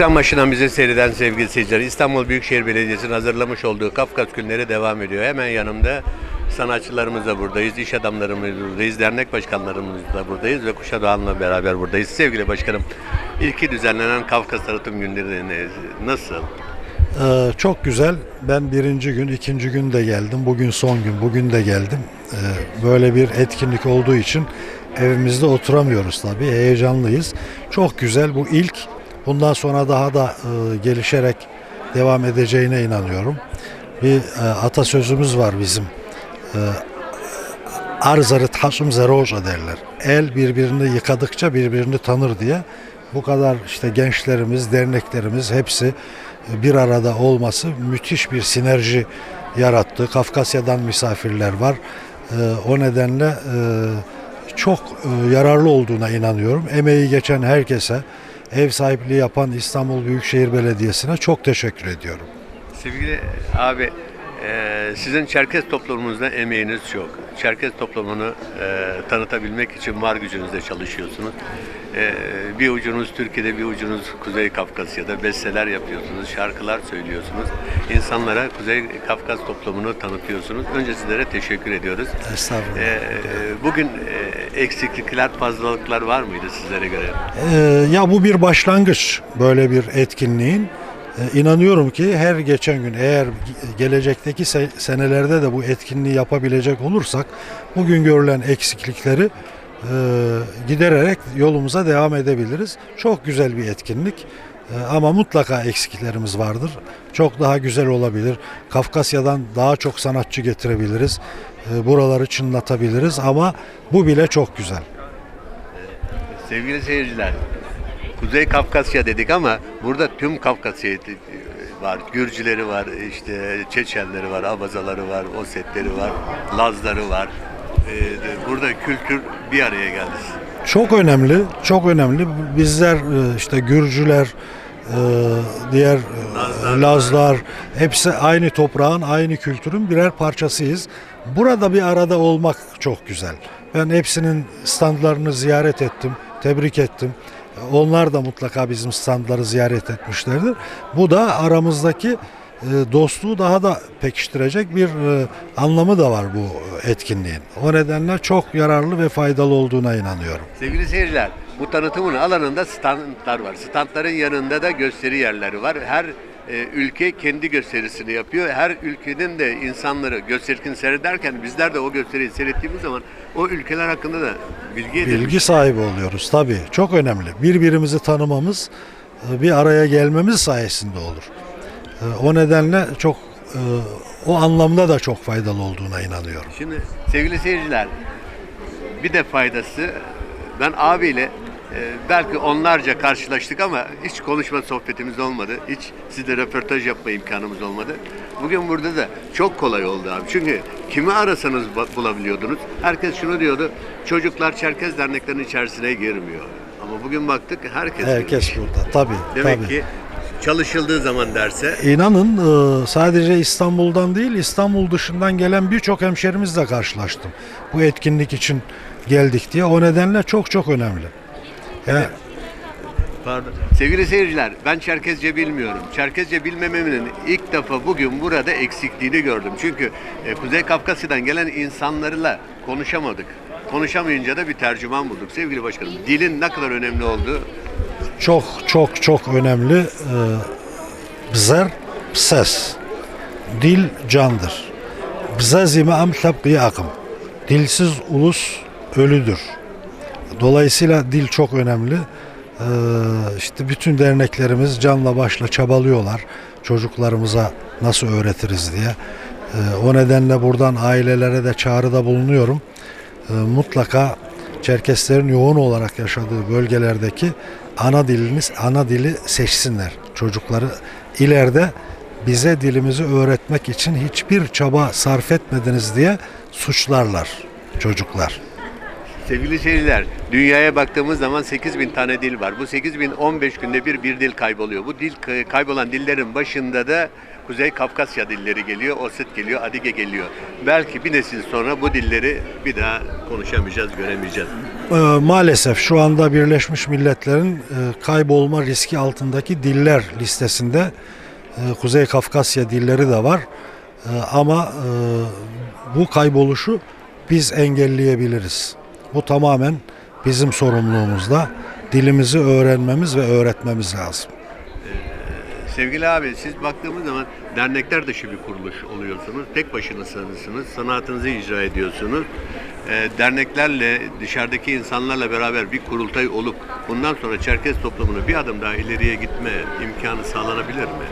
Ekran başından bizi seyreden sevgili seyirciler, İstanbul Büyükşehir Belediyesi'nin hazırlamış olduğu Kafkas Günleri devam ediyor. Hemen yanımda sanatçılarımız da buradayız, iş adamlarımız buradayız, dernek başkanlarımız da buradayız ve Kuşadağ'ınla beraber buradayız. Sevgili başkanım, ilki düzenlenen Kafkas Tanıtım Günleri nasıl? Ee, çok güzel. Ben birinci gün, ikinci gün de geldim. Bugün son gün, bugün de geldim. Ee, böyle bir etkinlik olduğu için evimizde oturamıyoruz tabii. Heyecanlıyız. Çok güzel. Bu ilk. Bundan sonra daha da e, gelişerek devam edeceğine inanıyorum. Bir e, atasözümüz var bizim. E, Arzarı tasum zeroja derler. El birbirini yıkadıkça birbirini tanır diye. Bu kadar işte gençlerimiz, derneklerimiz hepsi bir arada olması müthiş bir sinerji yarattı. Kafkasya'dan misafirler var. O nedenle e, çok e, yararlı olduğuna inanıyorum. Emeği geçen herkese, ev sahipliği yapan İstanbul Büyükşehir Belediyesi'ne çok teşekkür ediyorum. Sevgili abi, e, sizin Çerkez toplumunuzda emeğiniz çok. Çerkez toplumunu e, tanıtabilmek için var gücünüzle çalışıyorsunuz. E, bir ucunuz Türkiye'de, bir ucunuz Kuzey Kafkasya'da besteler yapıyorsunuz, şarkılar söylüyorsunuz. İnsanlara Kuzey Kafkas toplumunu tanıtıyorsunuz. Önce sizlere teşekkür ediyoruz. Estağfurullah. E, bugün e, eksiklikler, fazlalıklar var mıydı sizlere göre? Ee, ya bu bir başlangıç böyle bir etkinliğin. Ee, inanıyorum ki her geçen gün eğer ge- gelecekteki se- senelerde de bu etkinliği yapabilecek olursak bugün görülen eksiklikleri e, gidererek yolumuza devam edebiliriz. Çok güzel bir etkinlik. Ee, Ama mutlaka eksiklerimiz vardır. Çok daha güzel olabilir. Kafkasya'dan daha çok sanatçı getirebiliriz. Buraları çınlatabiliriz ama bu bile çok güzel. Sevgili seyirciler, Kuzey Kafkasya dedik ama burada tüm Kafkasya var. Gürcüleri var, işte Çeçenleri var, Abazaları var, Osetleri var, Lazları var. Ee, Burada kültür bir araya geldi. Çok önemli, çok önemli. Bizler e, işte Gürcüler, e, diğer e, Lazlar hepsi aynı toprağın, aynı kültürün birer parçasıyız. Burada bir arada olmak çok güzel. Ben hepsinin standlarını ziyaret ettim, tebrik ettim. Onlar da mutlaka bizim standları ziyaret etmişlerdir. Bu da aramızdaki e, dostluğu daha da pekiştirecek bir e, anlamı da var bu etkinliğin. O nedenle çok yararlı ve faydalı olduğuna inanıyorum. Sevgili seyirciler, bu tanıtımın alanında standlar var. Standların yanında da gösteri yerleri var. Her e, ülke kendi gösterisini yapıyor. Her ülkenin de insanları gösterisini seyrederken bizler de o gösteriyi seyrettiğimiz zaman o ülkeler hakkında da bilgi edinmiş. Bilgi sahibi oluyoruz tabii. Çok önemli. Birbirimizi tanımamız, e, bir araya gelmemiz sayesinde olur. E, O nedenle çok o anlamda da çok faydalı olduğuna inanıyorum. Şimdi sevgili seyirciler bir de faydası ben abiyle e, belki onlarca karşılaştık ama hiç konuşma sohbetimiz olmadı. Hiç sizle röportaj yapma imkanımız olmadı. Bugün burada da çok kolay oldu abi. Çünkü kimi arasanız bulabiliyordunuz. Herkes şunu diyordu. Çocuklar Çerkez derneklerinin içerisine girmiyor. Ama bugün baktık herkes Herkes girmiş. burada. Tabii, Demek tabii. ki çalışıldığı zaman derse İnanın e, sadece İstanbul'dan değil İstanbul dışından gelen birçok hemşerimizle karşılaştım. Bu etkinlik için geldik diye. O nedenle çok çok önemli. Pardon. Sevgili seyirciler, ben Çerkezce bilmiyorum. Çerkezce bilmememin ilk defa bugün burada eksikliğini gördüm. Çünkü e, Kuzey Kafkasya'dan gelen insanlarla konuşamadık. Konuşamayınca da bir tercüman bulduk. Sevgili başkanım, dilin ne kadar önemli olduğu çok çok çok önemli. E, Bzer ses. Dil candır. Bize zime am akım. Dilsiz ulus ölüdür. Dolayısıyla dil çok önemli. Ee, işte bütün derneklerimiz canla başla çabalıyorlar çocuklarımıza nasıl öğretiriz diye. Ee, o nedenle buradan ailelere de çağrıda bulunuyorum. Ee, mutlaka Çerkeslerin yoğun olarak yaşadığı bölgelerdeki ana diliniz ana dili seçsinler. Çocukları ileride bize dilimizi öğretmek için hiçbir çaba sarf etmediniz diye suçlarlar çocuklar. Sevgili seyirciler, dünyaya baktığımız zaman 8000 tane dil var. Bu 8000 15 günde bir bir dil kayboluyor. Bu dil kaybolan dillerin başında da Kuzey Kafkasya dilleri geliyor, Oset geliyor, Adige geliyor. Belki bir nesil sonra bu dilleri bir daha konuşamayacağız, göremeyeceğiz. Ee, maalesef şu anda Birleşmiş Milletler'in e, kaybolma riski altındaki diller listesinde e, Kuzey Kafkasya dilleri de var. E, ama bu kayboluşu biz engelleyebiliriz. Bu tamamen bizim sorumluluğumuzda. Dilimizi öğrenmemiz ve öğretmemiz lazım. Sevgili abi siz baktığımız zaman dernekler dışı bir kuruluş oluyorsunuz. Tek başınasınız. Sanatınızı icra ediyorsunuz. Ee, derneklerle, dışarıdaki insanlarla beraber bir kurultay olup bundan sonra Çerkez toplumunu bir adım daha ileriye gitme imkanı sağlanabilir mi?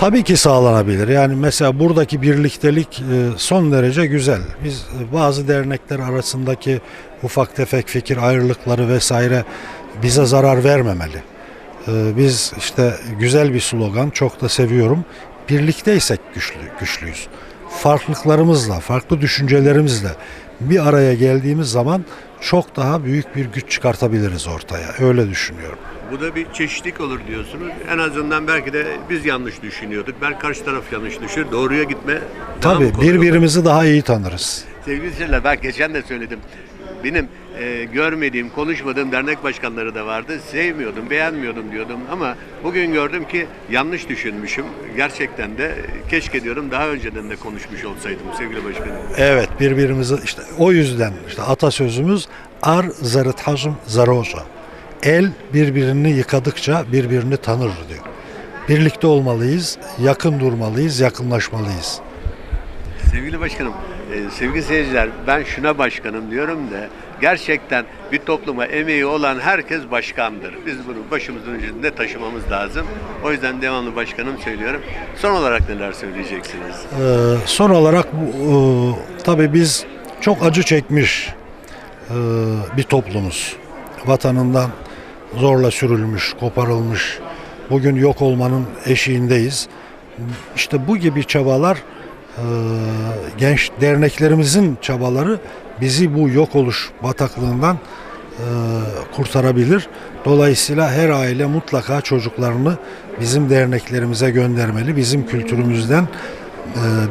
Tabii ki sağlanabilir. Yani mesela buradaki birliktelik e, son derece güzel. Biz e, bazı dernekler arasındaki ufak tefek fikir ayrılıkları vesaire bize zarar vermemeli. E, Biz işte güzel bir slogan, çok da seviyorum. Birlikteysek güçlü, güçlüyüz. Farklılıklarımızla, farklı düşüncelerimizle bir araya geldiğimiz zaman çok daha büyük bir güç çıkartabiliriz ortaya. Öyle düşünüyorum. Bu da bir çeşitlik olur diyorsunuz. En azından belki de biz yanlış düşünüyorduk. Belki karşı taraf yanlış düşünür. Doğruya gitme daha mı Tabii kolay olur? birbirimizi daha iyi tanırız. Sevgili seyirciler ben geçen de söyledim. Benim e, görmediğim, konuşmadığım dernek başkanları da vardı. Sevmiyordum, beğenmiyordum diyordum ama bugün gördüm ki yanlış düşünmüşüm. Gerçekten de e, keşke diyorum daha önceden de konuşmuş olsaydım sevgili başkanım. Evet birbirimizi işte o yüzden işte atasözümüz ar zarıt hazım zaroza. El birbirini yıkadıkça birbirini tanır diyor. Birlikte olmalıyız, yakın durmalıyız, yakınlaşmalıyız. Sevgili başkanım, e, sevgili seyirciler ben şuna başkanım diyorum da gerçekten bir topluma emeği olan herkes başkandır. Biz bunu başımızın ucunda taşımamız lazım. O yüzden devamlı başkanım söylüyorum. Son olarak neler söyleyeceksiniz? Ee, son olarak e, tabii biz çok acı çekmiş e, bir toplumuz. Vatanından zorla sürülmüş, koparılmış, bugün yok olmanın eşiğindeyiz. İşte bu gibi çabalar e, genç derneklerimizin çabaları bizi bu yok oluş bataklığından e, kurtarabilir. Dolayısıyla her aile mutlaka çocuklarını bizim derneklerimize göndermeli. Bizim kültürümüzden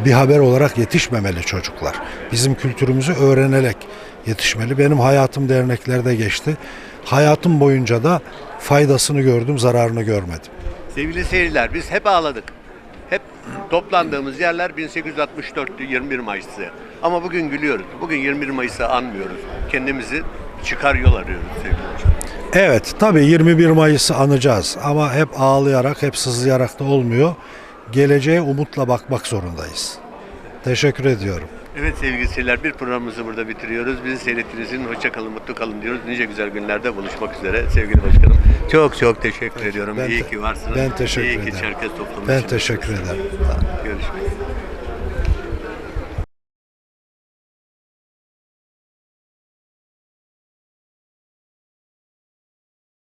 bir haber olarak yetişmemeli çocuklar. Bizim kültürümüzü öğrenerek yetişmeli. Benim hayatım derneklerde geçti. Hayatım boyunca da faydasını gördüm, zararını görmedim. Sevgili seyirciler biz hep ağladık. Hep toplandığımız yerler 1864'tü 21 Mayıs'tı. Ama bugün gülüyoruz. Bugün 21 Mayıs'ı anmıyoruz. Kendimizi çıkar yol arıyoruz sevgili hocam. Evet, tabii 21 Mayıs'ı anacağız ama hep ağlayarak, hep sızlayarak da olmuyor. Geleceğe umutla bakmak zorundayız. Teşekkür ediyorum. Evet sevgili seyirciler bir programımızı burada bitiriyoruz. Bizi seyrettiğiniz için hoşça kalın, mutlu kalın diyoruz. Nice güzel günlerde buluşmak üzere sevgili başkanım. Çok çok teşekkür ediyorum. Ben İyi ki varsınız. ben teşekkür İyi ki ederim. Çerkez toplumu Ben için teşekkür ederim. Görüşmek üzere.